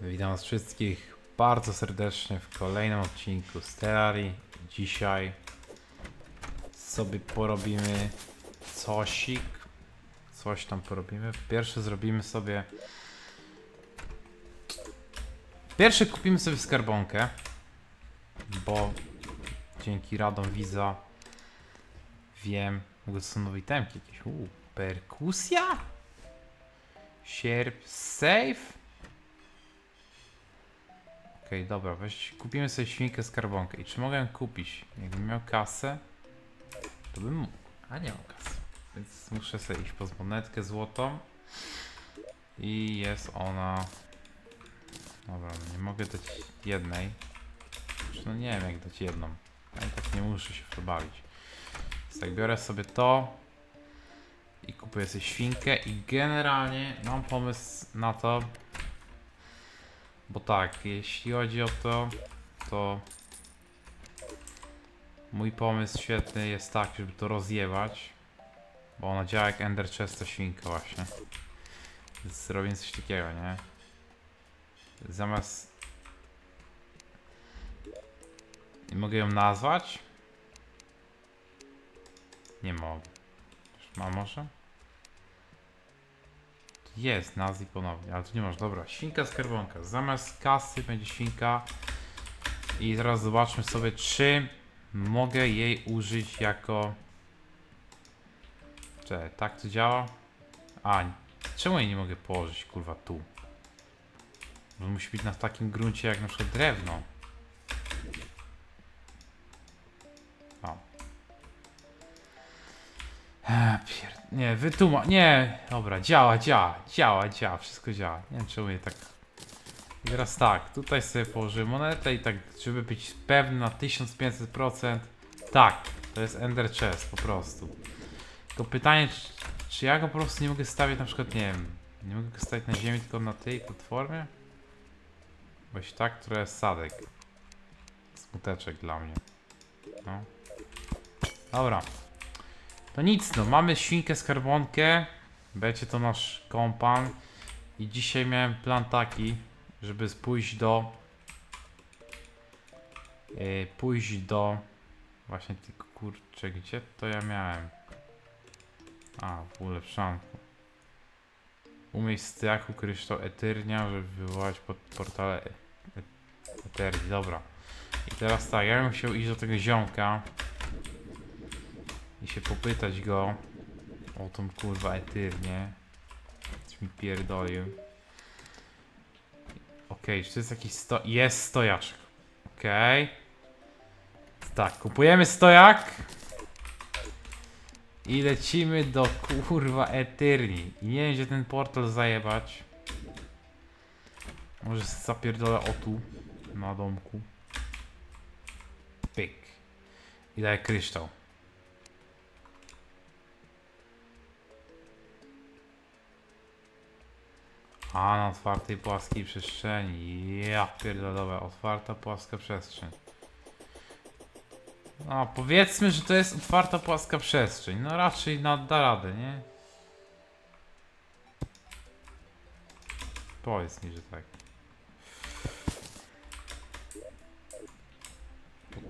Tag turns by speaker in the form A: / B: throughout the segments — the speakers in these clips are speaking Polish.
A: Witam was wszystkich bardzo serdecznie w kolejnym odcinku z Terrarii. Dzisiaj sobie porobimy cosik. Coś tam porobimy. Pierwsze zrobimy sobie... Pierwsze kupimy sobie skarbonkę. Bo dzięki radom widza wiem, że są nowe itemki jakieś. Uuu, perkusja? Sierp safe? Okej, dobra, weź, kupimy sobie świnkę skarbonkę. I czy mogę ją kupić? Jakbym miał kasę, to bym mógł, a nie mam kasy. Więc muszę sobie iść po monetkę złotą. I jest ona... Dobra, no nie mogę dać jednej. No nie wiem jak dać jedną. Ja i tak nie muszę się w to bawić. Więc tak, biorę sobie to. I kupuję sobie świnkę i generalnie mam pomysł na to, bo tak, jeśli chodzi o to, to mój pomysł świetny jest taki, żeby to rozjebać, bo ona działa jak Ender Chest, to świnka właśnie. Więc coś takiego, nie? Zamiast... Nie mogę ją nazwać? Nie mogę. Mam może? Jest, nazwij ponownie, ale tu nie masz. Dobra, świnka skarbonka. Zamiast kasy będzie świnka. I teraz zobaczmy sobie, czy mogę jej użyć jako. Czekaj, tak to działa? A, czemu jej nie mogę położyć, kurwa, tu? Bo musi być na takim gruncie jak na przykład drewno. Eee, pier... Nie, wytuma... Nie, dobra, działa, działa, działa, działa, wszystko działa. Nie wiem czemu je tak... I teraz tak, tutaj sobie położyłem monetę i tak, żeby być pewny na 1500%. Tak, to jest Ender Chest, po prostu. Tylko pytanie, czy, czy ja go po prostu nie mogę stawiać na przykład, nie wiem, nie mogę go stawiać na ziemi, tylko na tej platformie? Weź tak, która jest sadek. Smuteczek dla mnie. No. Dobra. To nic, no mamy świnkę skarbonkę. Będzie to nasz kompan. I dzisiaj miałem plan taki, żeby pójść do. Yy, pójść do. Właśnie tylko kurczę, gdzie to ja miałem? A, w ulepszanku. Umieć strachu kryształ Eternia, żeby wywołać pod portale e e Eterni. Dobra. I teraz tak, ja bym chciał iść do tego ziomka i się popytać go o tą kurwa etyrnię. Coś mi pierdolił. Okej, czy to jest jakiś sto... Jest stojaczek. Okej. Tak, kupujemy stojak. I lecimy do kurwa etyrni. I nie wiem gdzie ten portal zajebać. Może zapierdolę o tu. Na domku. Pyk. I daję kryształ. A, na otwartej płaskiej przestrzeni. Ja pierdolę, otwarta płaska przestrzeń. No, powiedzmy, że to jest otwarta płaska przestrzeń. No raczej na, da radę, nie? Powiedz mi, że tak.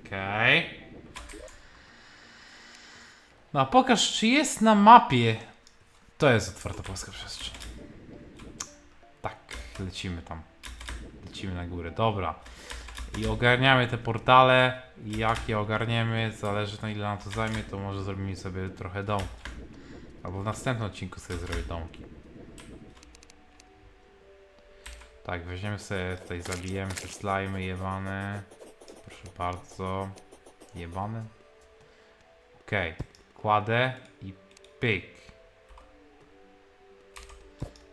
A: Okej. No, a pokaż, czy jest na mapie. To jest otwarta płaska przestrzeń. Lecimy tam. Lecimy na górę, dobra. I ogarniamy te portale. Jak je ogarniemy, zależy na ile nam to zajmie, to może zrobimy sobie trochę domki. Albo w następnym odcinku sobie zrobię domki. Tak, weźmiemy sobie tutaj, zabijemy te slajmy jebane. Proszę bardzo. Jebane. Okej, kładę i pyk.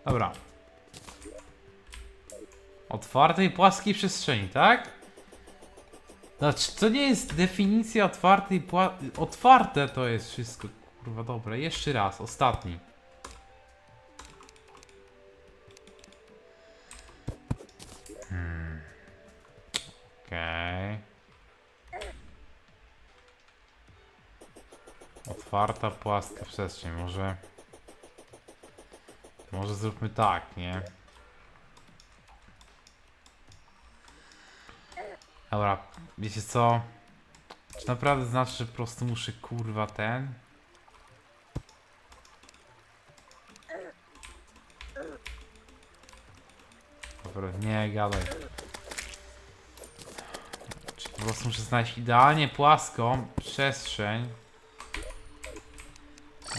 A: Dobra, Otwartej płaskiej przestrzeni, tak? Znaczy, to nie jest definicja otwartej pła... Otwarte to jest wszystko. Kurwa, dobra. Jeszcze raz, ostatni. Hmm. Okej. Otwarta płaska przestrzeń. Może... Może zróbmy tak, nie? Dobra, wiecie co? Czy naprawdę znaczy, że po prostu muszę kurwa ten? Dobra, nie gadaj. Czy po prostu muszę znaleźć idealnie płaską przestrzeń?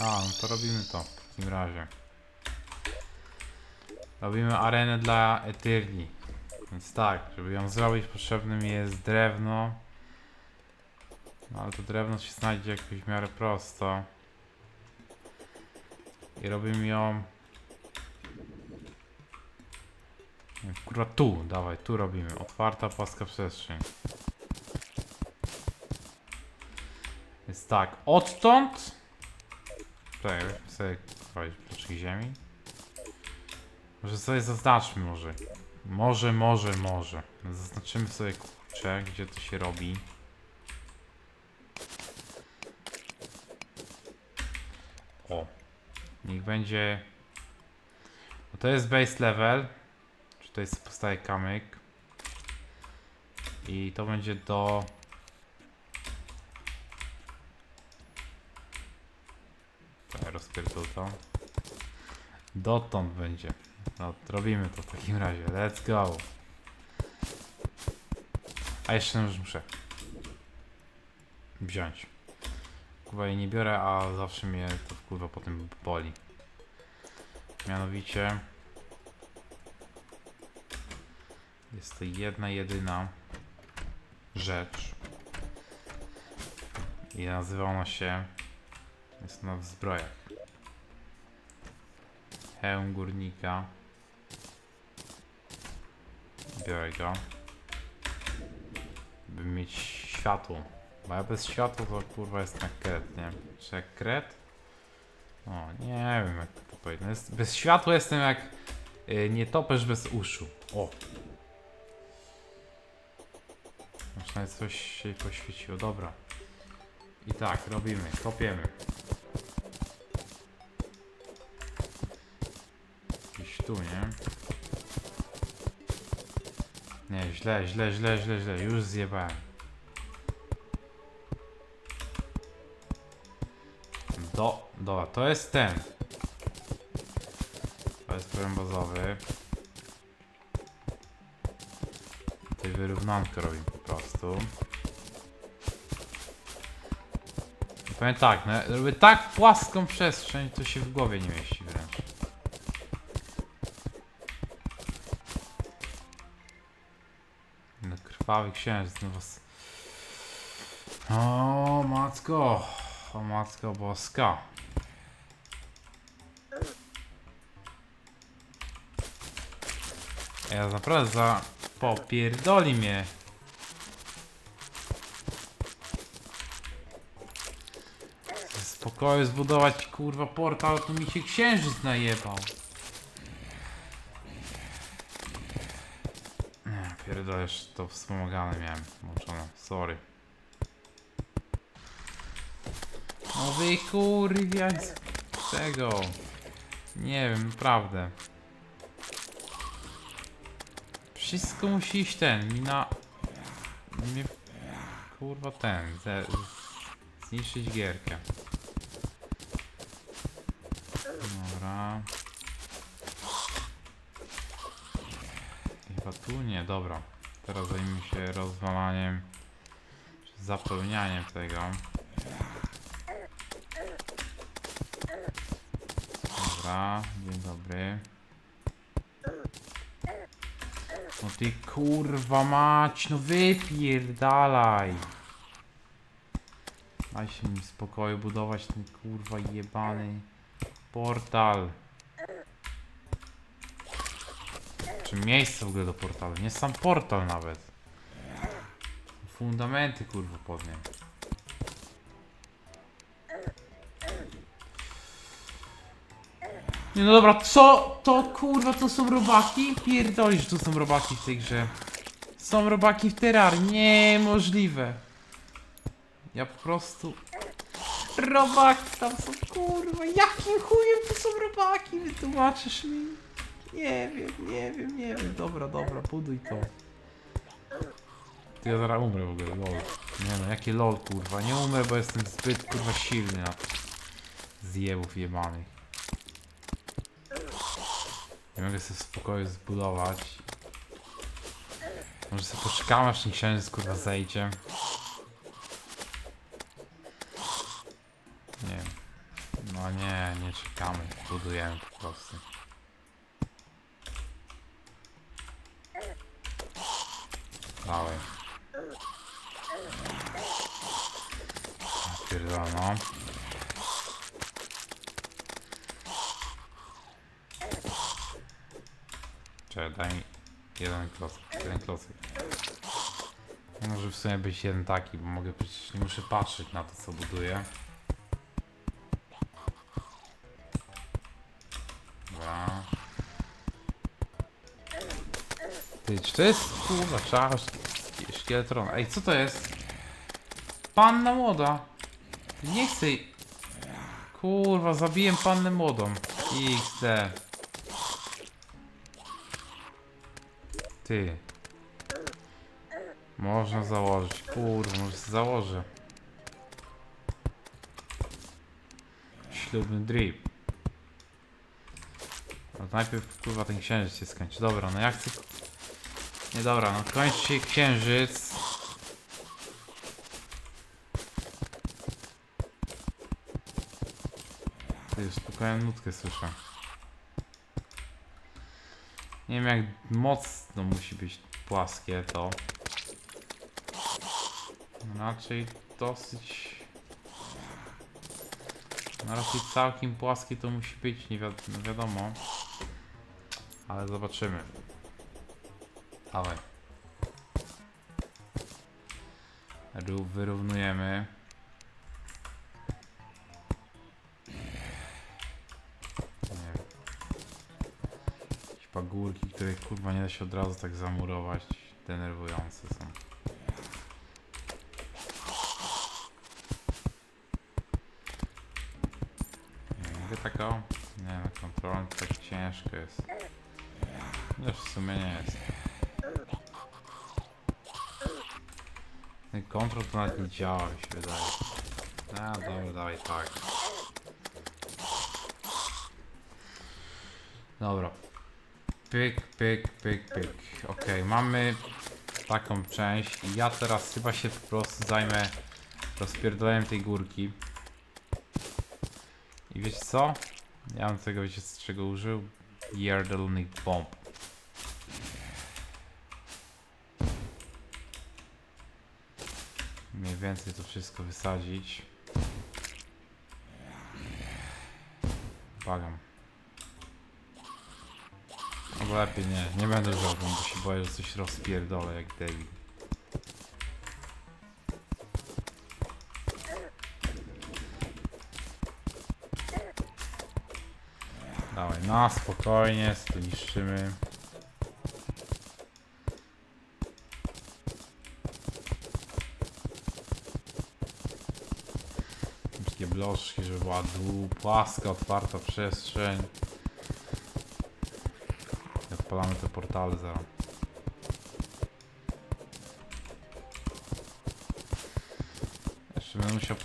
A: A, no to robimy to w takim razie. Robimy arenę dla Eterni. Więc tak, żeby ją zrobić potrzebne mi jest drewno. No ale to drewno się znajdzie jakoś w miarę prosto. I robimy ją... Kurwa tu, dawaj, tu robimy. Otwarta płaska przestrzeń. Więc tak, odtąd... Czekaj, sobie ploczki ziemi. Może sobie zaznaczmy może. Może, może, może. Zaznaczymy sobie kurczę, gdzie to się robi. O. Niech będzie... To jest base level. Czy to jest powstaje kamyk. I to będzie do... Rozpierdol to. Dotąd będzie. No, robimy to w takim razie. Let's go. A jeszcze już muszę wziąć. Kurwa jej nie biorę, a zawsze mnie to kurwa potem boli. Mianowicie jest to jedna jedyna rzecz i nazywa ona się jest ona w zbrojach. Hełm górnika. Biorę go. By mieć światło. Bo ja bez światła to kurwa jest jak kret, nie? Czy jak kret? O, nie wiem jak to powiedzieć. No Jest, bez światła jestem jak y, nietoperz bez uszu. O! Nawet coś się poświeciło. Dobra. I tak, robimy, kopiemy. Gdzieś tu, nie? Nie, źle, źle, źle, źle, źle. Już zjebałem. Do, dobra, to jest ten. To jest problem bazowy. Tutaj wyrównankę robimy po prostu. I powiem tak, no, robię tak płaską przestrzeń, to się w głowie nie mieści krwawy księżyc, no was... O matko, o matko boska. Ja naprawdę za... Popierdoli mnie. Ze zbudować kurwa portal, to mi się księżyc najebał. Nie, pierdolę, jeszcze to wspomagane miałem włączone, sorry. No wy kurwa z tego. Nie wiem, naprawdę. Wszystko musi iść ten, mi na... Kurwa ten, ze, zniszczyć gierkę. Dobra. Chyba tu nie, dobra. Teraz zajmijmy się rozwalaniem, czy zapełnianiem tego. Dobra, dzień dobry. No ty kurwa mać, no wypierdalaj. Daj się mi spokoju budować ten kurwa jebany portal. Czy miejsce w ogóle do portalu? Nie sam portal nawet. Fundamenty kurwa pod nim. Nie no dobra, co to kurwa to są robaki? Pierdolisz, to są robaki w tej grze. Są robaki w terrarii, niemożliwe. Ja po prostu... Robaki tam są, kurwa, jakim chujem to są robaki? Wytłumaczysz mi? Nie wiem, nie wiem, nie wiem. Dobra, dobra, buduj to. Ty ja zaraz umrę w ogóle, lol. Nie no, jakie lol kurwa, nie umrę, bo jestem zbyt kurwa silny na zjebów jebanych. Nie mogę sobie w spokoju zbudować. Może sobie poczekamy aż ten księżyc kurwa zejdzie. Nie. No nie, nie czekamy, budujemy po prostu. Dawaj. Pierdolę, no. Czekaj, daj mi jeden klocek, jeden klocek. Może w sumie być jeden taki, bo mogę przecież nie muszę patrzeć na to co buduję. Ty, czy to jest kurwa czarz szkieletrona? Ej, co to jest? Panna młoda! Nie chcę Kurwa, zabiję pannę młodą. XD. Ty. Można założyć. Kurwa, może sobie założę. Ślubny drip. No najpierw kurwa ten księżyc się skończy. Dobra, no ja chcę... Nie dobra, no kończy się księżyc. Ty spokojną nutkę słyszę. Nie wiem jak mocno musi być płaskie to. Raczej dosyć... No raczej całkiem płaskie to musi być, nie, wiad nie wiadomo. Ale zobaczymy. Dawaj. Ró- Wyrównujemy. Nie. Jakieś pagórki, które kurwa nie da się od razu tak zamurować. Denerwujące są. Nie tak o... Nie no, kontrolą to tak ciężko jest. Chociaż w sumie nie jest. Kontrol to nawet nie działa, mi się wydaje. A, dobra, dawaj tak. Dobra. Pyk, pyk, pyk, pyk. Okej, mamy taką część i ja teraz chyba się po prostu zajmę rozpierdoleniem tej górki. I wiecie co? Ja bym tego, wiecie z czego użył? Yardlenic Bomb. Mniej więcej to wszystko wysadzić. Błagam. Albo lepiej nie, nie będę żałował, bo się boję, że coś rozpierdolę jak David. Dawaj, na spokojnie, to niszczymy. Bloszki, żeby była płaska, otwarta przestrzeń. I Odpalamy te portale zaraz. Jeszcze będę musiał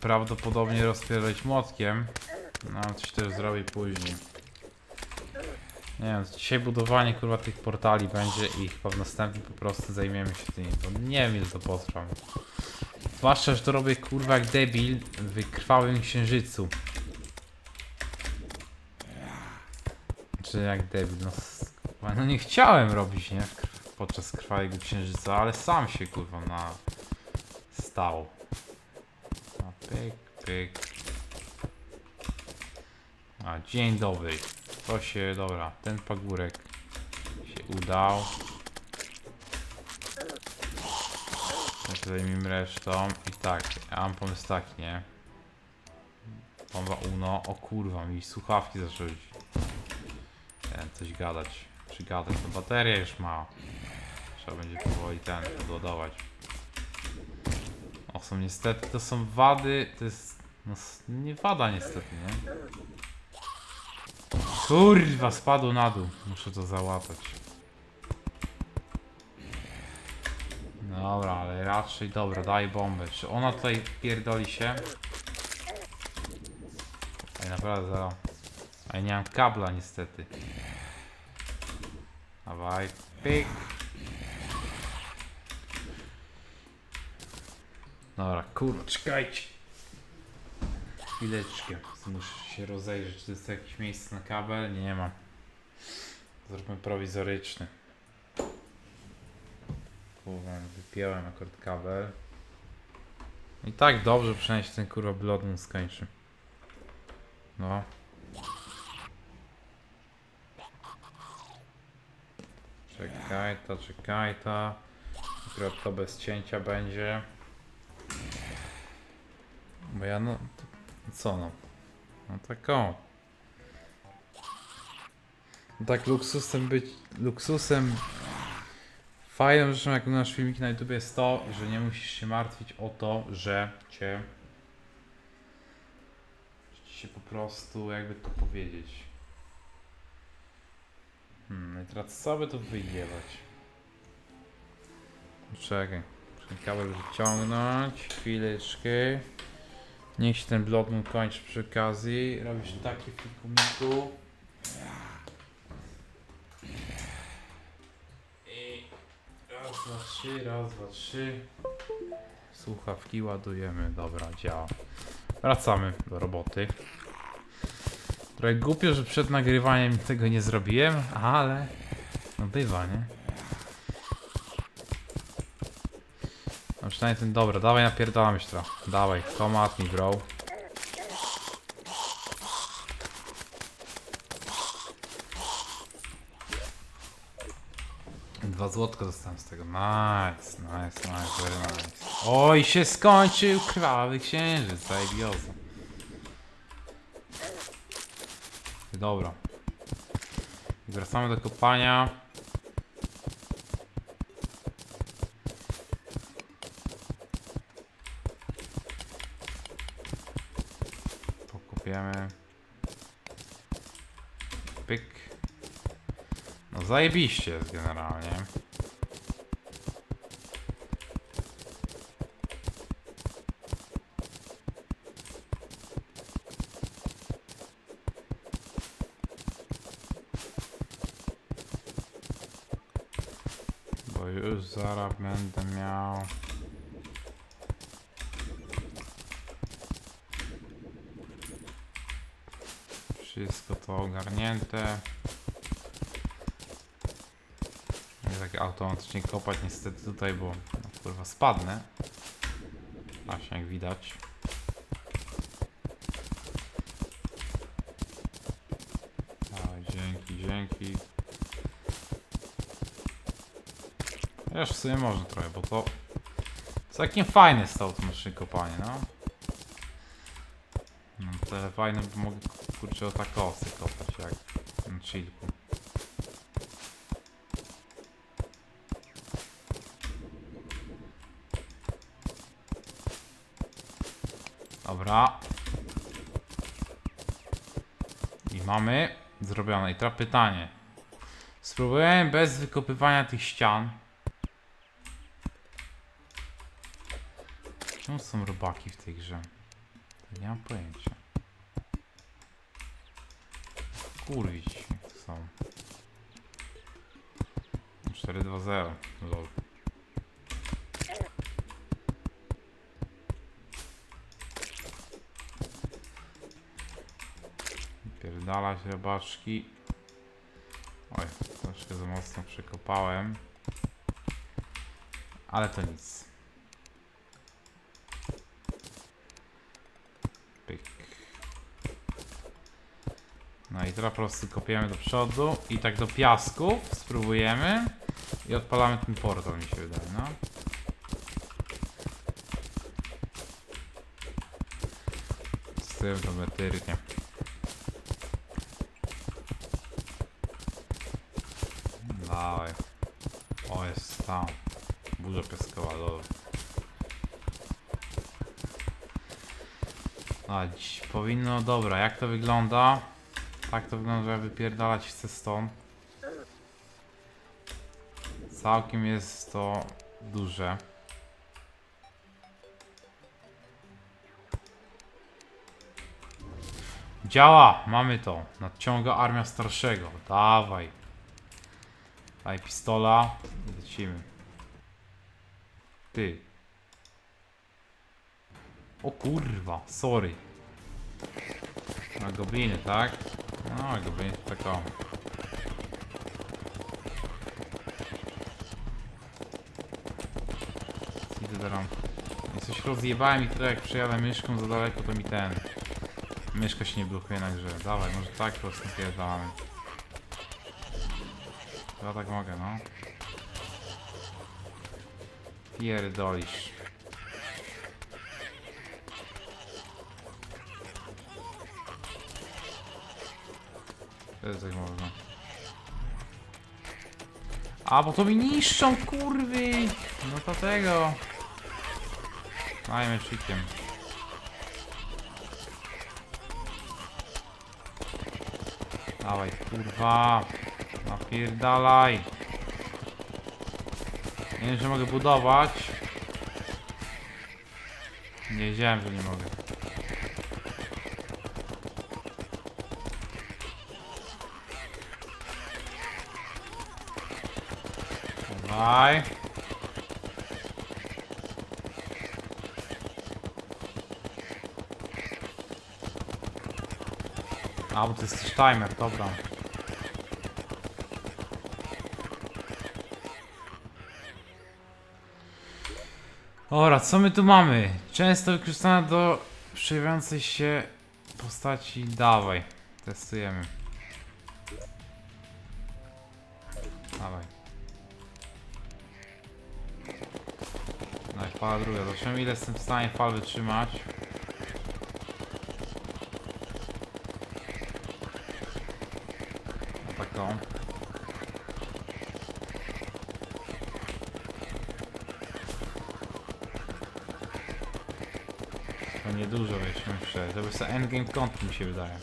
A: prawdopodobnie rozpierać młotkiem. No, coś też zrobię później. Nie wiem, dzisiaj budowanie kurwa tych portali będzie i chyba w następnym po prostu zajmiemy się tymi, bo nie wiem ile to potrwa. Zwłaszcza, że to robię kurwa jak debil w wykrwałym księżycu. Czy jak debil, no, no nie chciałem robić, nie? Podczas krwawego księżyca, ale sam się kurwa na stał. A pyk, pyk. A, dzień dobry. To się, dobra, ten pagórek się udał. Ja się zajmijmy resztą. I tak, ja mam pomysł taki, nie? Bomba Uno. O kurwa, mi słuchawki zaczęły Chciałem coś gadać. Czy gadać? To bateria już ma. Trzeba będzie powoli ten podładować. O, są niestety, to są wady, to jest... No, nie wada niestety, nie? Kurwa, spadł na dół. Muszę to załatać. Dobra, ale raczej dobra, daj bombę. Czy ona tutaj pierdoli się? Ej, naprawdę zero. Nie mam kabla niestety. Dawaj, pyk. Dobra, kurwa, czekajcie. Chwileczkę. Muszę się rozejrzeć, czy jest jakieś miejsce na kabel? Nie ma. Zróbmy prowizoryczny. Kurwa, wypiąłem akurat kabel. I tak dobrze, przynajmniej ten kurwa blodun skończy. No. Czekaj to, czekaj to. Akurat to bez cięcia będzie. Bo ja no... Co no? No tak o. No tak luksusem być... Luksusem... Fajną rzeczą jak nasz filmik na YouTube jest to, że nie musisz się martwić o to, że cię... Się po prostu, jakby to powiedzieć... Hmm, no i teraz co by tu wyjebać? Czekaj. Ten wyciągnąć. Chwileczkę. Niech się ten bloknut kończy przy okazji. Robisz takie fikumiku. I raz, dwa, trzy, raz, dwa, trzy. Słuchawki ładujemy. Dobra, działa. Wracamy do roboty. Trochę głupio, że przed nagrywaniem tego nie zrobiłem, ale no bywa, nie? No przynajmniej ten dobra, dawaj napierdalamy się trochę. Dawaj, tomat mi bro. Dwa złotka dostałem z tego. Nice, nice, nice, very nice. Oj, się skończył krwawy księżyc, zajebioza. Dobra. Wracamy do kopania. Pokupiemy. Pyk. No zajebiście jest generalnie. Bo już zaraz będę miał. Wszystko to ogarnięte. Nie tak automatycznie kopać niestety tutaj, bo no, kurwa spadnę. Właśnie jak widać. Dawaj, dzięki, dzięki. Wiesz, w sumie można trochę, bo to całkiem fajne jest to automatyczne kopanie, no. No tyle fajne, bo mogę kurczę o takosy kopać, jak na chillku. Dobra. I mamy zrobione. I teraz pytanie. Spróbujemy bez wykopywania tych ścian. Czemu są robaki w tej grze? Nie mam pojęcia. Kurwić są. 4-2-0. Lol. Pierdalać robaczki. Oj, troszkę za mocno przekopałem. Ale to nic. Pyk. No i teraz po prostu kopiemy do przodu i tak do piasku spróbujemy i odpalamy ten portal mi się wydaje, no. Z tym to metyrnie. Dawaj. O, jest tam. Burza piaskowa, lol. A, dziś powinno, dobra, jak to wygląda? Tak to wygląda, że ja wypierdalać chcę stąd. Całkiem jest to duże. Działa! Mamy to. Nadciąga armia starszego. Dawaj. Daj pistola. Lecimy. Ty. O kurwa, sorry. Na gobliny, tak? No, gobliny to tak o. Idę do coś rozjebałem i tutaj jak przejadę myszką za daleko, to mi ten... Myszka się nie blokuje na grze. Dawaj, może tak po prostu pierdalamy. Ja tak mogę, no. Pierdolisz. Też tak można. A, bo to mi niszczą, kurwy! No to tego. Dajmy chikiem. Dawaj, kurwa. Napierdalaj. Nie wiem, że mogę budować. Nie wiedziałem, że nie mogę. Dawaj. A, bo to jest timer, dobra. Dobra, co my tu mamy? Często wykorzystana do przejawiającej się postaci. Dawaj, testujemy. Dawaj. Dawaj, fala druga. Zobaczymy ile jestem w stanie fal wytrzymać. No taką. To niedużo wiesz, myślę. Sobie endgame content mi się wydaje.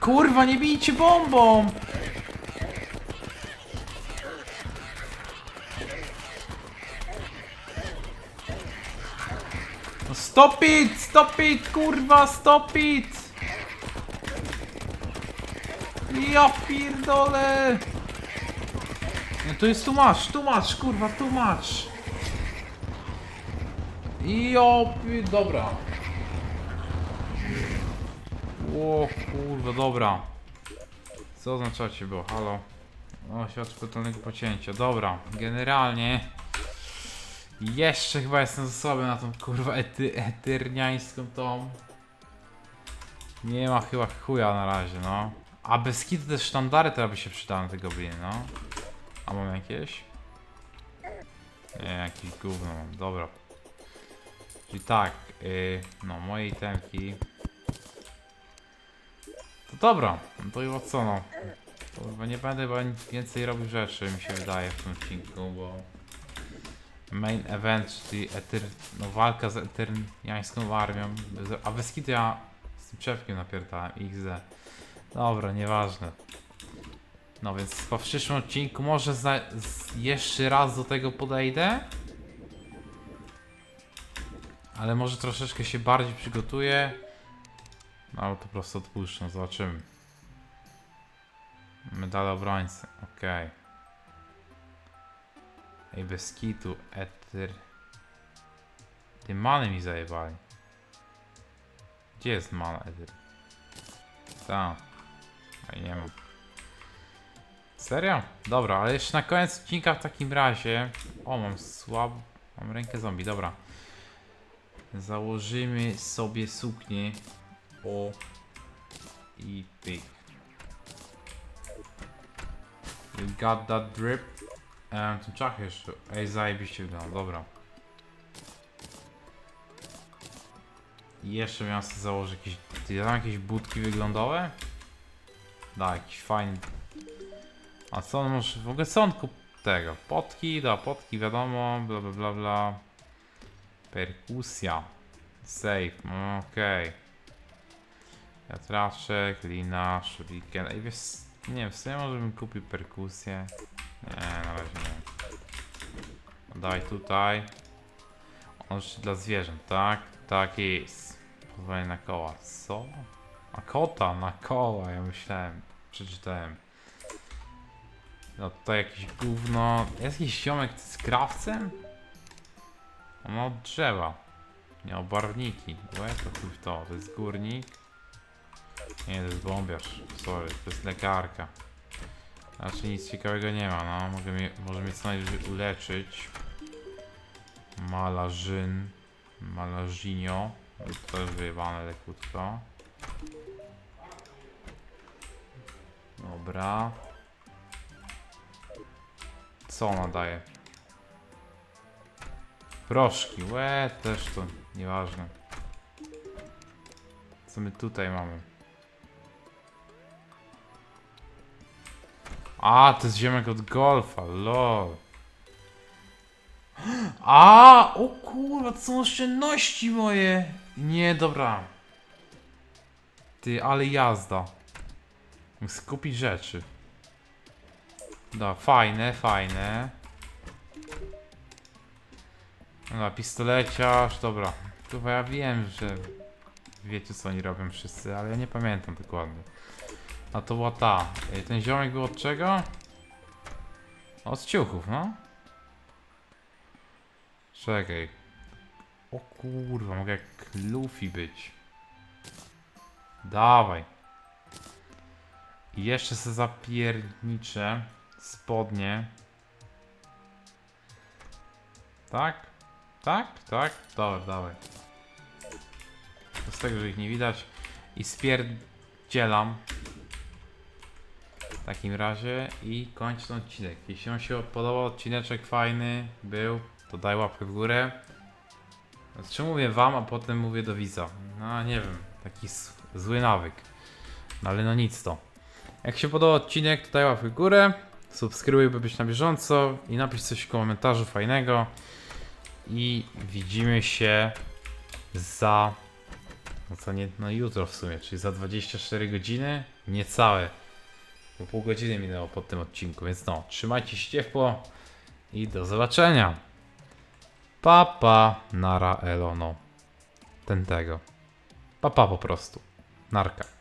A: Kurwa, nie bijcie bombą! No stop it! Stop it! Kurwa, stop it! Ja pierdolę! No to jest tłumacz, tłumacz, kurwa, tłumacz! Jo, dobra. O kurwa, dobra. Co oznaczacie było? Halo? O, światło totalnego pocięcia. Dobra, generalnie... Jeszcze chyba jestem za słaby na tą kurwa ety, eterniańską tą. Nie ma chyba chuja na razie, no. A bez kitu te sztandary teraz by się przydały na te gobliny, no. A mam jakieś? Nie, jakieś gówno mam, dobra. Czyli tak, yy, no moje itemki. To dobra, no to chyba co no. Kurwa, nie będę chyba więcej robił rzeczy, mi się wydaje w tym odcinku, bo... Main event, czyli etyr, no walka z eterniańską armią. A bez ja z tym czepkiem napierdałem XD. Dobra, nieważne. No więc po przyszłym odcinku może jeszcze raz do tego podejdę. Ale może troszeczkę się bardziej przygotuję. No to po prostu odpuszczę, zobaczymy. Medale obrońcy, okej. Ej, bez kitu, eter. Ty many mi zajebali. Gdzie jest mana eter? Tam. A nie mam. Serio? Dobra, ale jeszcze na koniec odcinka w takim razie. O, mam słab. Mam rękę zombie, dobra. Założymy sobie suknię. O. I pyk. You got that drip? Um, ten czach jeszcze. Ej, zajebiście wygląda, dobra. I jeszcze miałem sobie założyć jakieś. Ty tam jakieś budki wyglądowe? Da, jakiś fajny. A co on może. W ogóle co on kup tego? Potki, da, potki wiadomo, bla bla bla bla. Perkusja. Save, no, okej. Wiatraczek, lina, shuriken. Ej, wiesz, nie wiem, w sumie może bym kupił perkusję. Nie, na razie nie. Daj tutaj. On jeszcze dla zwierząt, tak? Tak jest. Pozwolenie na koła. Co? A kota na koła, ja myślałem. Przeczytałem. No tutaj jakieś gówno. Jest jakiś ziomek z krawcem? On ma od drzewa. O barwniki. Łe, to chuj to. To jest górnik. Nie, to jest bombiarz. Sorry, to jest lekarka. Znaczy nic ciekawego nie ma, no. Mogę mnie, może mnie co najwyżej uleczyć. Malarzyn. Malarzynio. To jest wyjebane lekutko. Dobra. Co ona daje? Proszki, łe, też to nieważne. Co my tutaj mamy? A, to jest ziemek od golfa, lol. A, o kurwa, to są oszczędności moje. Nie, dobra. Ty, ale jazda. Muszę kupić rzeczy. Da, fajne, fajne. Dobra, pistoleciarz, dobra. Chyba ja wiem, że wiecie co oni robią wszyscy, ale ja nie pamiętam dokładnie. A to była ta. Ten ziomek był od czego? Od ciuchów, no. Czekaj. O kurwa, mogę jak Luffy być. Dawaj. I jeszcze se zapierniczę spodnie. Tak? Tak? Tak? Dobra, dawaj. Z tego, że ich nie widać. I spierdzielam. W takim razie i kończę ten odcinek. Jeśli Wam się podobał odcineczek fajny, był, to daj łapkę w górę. Znaczy mówię Wam, a potem mówię do widza. No nie wiem, taki zły nawyk. No ale no nic to. Jak się podoba odcinek, to daj łapkę w górę. Subskrybuj, by być na bieżąco i napisz coś w komentarzu fajnego. I widzimy się za. No co nie, no jutro w sumie, czyli za 24 godziny, niecałe. Bo pół godziny minęło po tym odcinku, więc no, trzymajcie się ciepło i do zobaczenia. Papa, pa, nara, elono. Ten tego. Papa pa po prostu. Narka.